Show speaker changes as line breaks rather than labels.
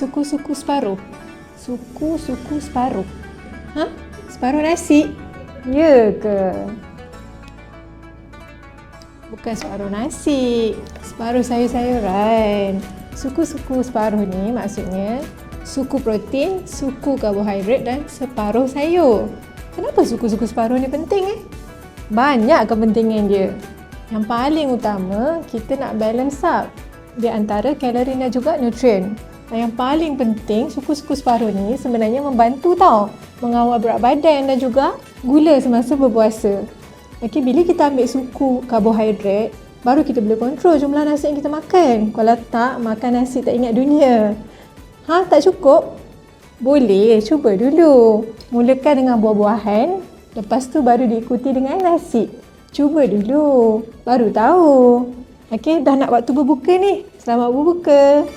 suku-suku separuh? Suku-suku separuh. Ha? Separuh nasi? Ya ke? Bukan separuh nasi. Separuh sayur-sayuran. Suku-suku separuh ni maksudnya suku protein, suku karbohidrat dan separuh sayur. Kenapa suku-suku separuh ni penting eh? Banyak kepentingan dia. Yang paling utama, kita nak balance up di antara kalori dan juga nutrien. Yang paling penting, suku-suku separuh ni sebenarnya membantu tau mengawal berat badan dan juga gula semasa berpuasa. Okey, bila kita ambil suku karbohidrat, baru kita boleh kontrol jumlah nasi yang kita makan. Kalau tak, makan nasi tak ingat dunia. Ha, tak cukup? Boleh, cuba dulu. Mulakan dengan buah-buahan, lepas tu baru diikuti dengan nasi. Cuba dulu, baru tahu. Okey, dah nak waktu berbuka ni. Selamat berbuka.